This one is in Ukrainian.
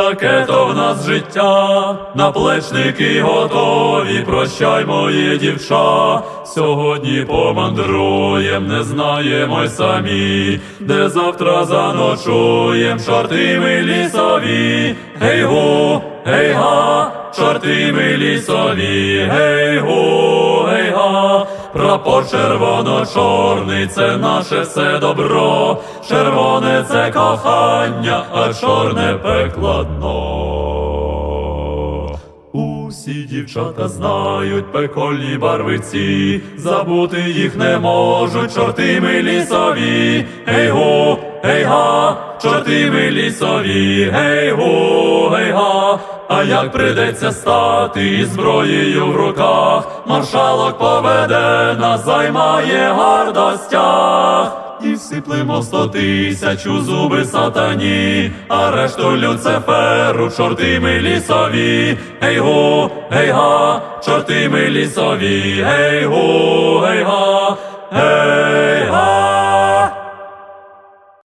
таке то в нас життя, наплечники готові, прощай, моє дівча. Сьогодні помандруєм, не знаємо й самі, де завтра заночуєм, чорти ми лісові, гей гу, гей га, чорти ми лісові, гей гу, гей. Прапор червоно-чорний, це наше все добро, червоне це кохання, а чорне пекло дно. Усі дівчата знають пекольні барвиці, забути їх не можуть, чорти ми лісові, гей гу, гей га, чорти ми лісові, гей гу, гей га. А як придеться стати із зброєю в руках, маршалок поведе нас, займає гордостях. І всиплемо сто тисяч у зуби сатані, а решту люциферу, чорти ми лісові, гей гу, гей га, чорти ми лісові, гей гу, гей га,